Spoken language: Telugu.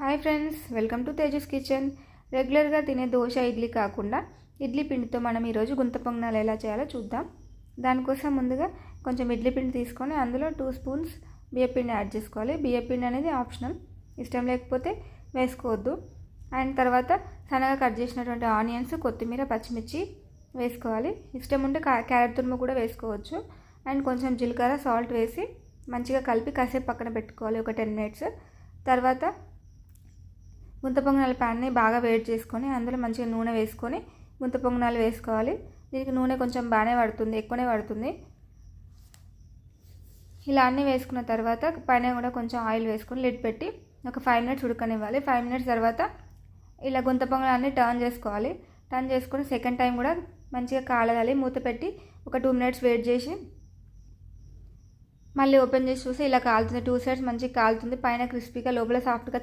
Hi friends welcome to Tejas kitchen. రెగ్యులర్గా తినే దోశ ఇడ్లీ కాకుండా ఇడ్లీ పిండితో మనం ఈరోజు గుంత పొంగనాలు ఎలా చేయాలో చూద్దాం. దానికోసం ముందుగా కొంచెం ఇడ్లీ పిండి తీసుకొని అందులో టూ స్పూన్స్ బియ్యపిండి యాడ్ చేసుకోవాలి. బియ్యపిండి అనేది ఆప్షనల్. ఇష్టం లేకపోతే వేసుకోవద్దు. అండ్ తర్వాత సన్నగా కట్ చేసినటువంటి ఆనియన్స్ కొత్తిమీర పచ్చిమిర్చి వేసుకోవాలి. ఇష్టం ఉంటే క్యారెట్ తురుము కూడా వేసుకోవచ్చు. అండ్ కొంచెం జీలకర్ర సాల్ట్ వేసి మంచిగా కలిపి కాసేపు పక్కన పెట్టుకోవాలి. ఒక టెన్ మినిట్స్. తర్వాత గుంత పొంగనాల ప్యాన్ని బాగా వేడి చేసుకొని అందులో మంచిగా నూనె వేసుకొని గుంత పొంగనాలు వేసుకోవాలి. దీనికి నూనె కొంచెం బాగానే పడుతుంది ఎక్కువనే పడుతుంది. ఇలా అన్నీ వేసుకున్న తర్వాత పైన కూడా కొంచెం ఆయిల్ వేసుకొని లిడ్ పెట్టి ఒక ఫైవ్ మినిట్స్ ఉడకనివ్వాలి. ఫైవ్ మినిట్స్ తర్వాత ఇలా గుంత పొంగనాన్ని టర్న్ చేసుకోవాలి. టర్న్ చేసుకొని సెకండ్ టైం కూడా మంచిగా కాలగాలి మూత పెట్టి ఒక టూ మినిట్స్ వెయిట్ చేసి మళ్ళీ ఓపెన్ చేసి చూసి ఇలా కాలుతుంది. టూ సైడ్స్ మంచిగా కాలుతుంది. పైన క్రిస్పీగా లోపల సాఫ్ట్గా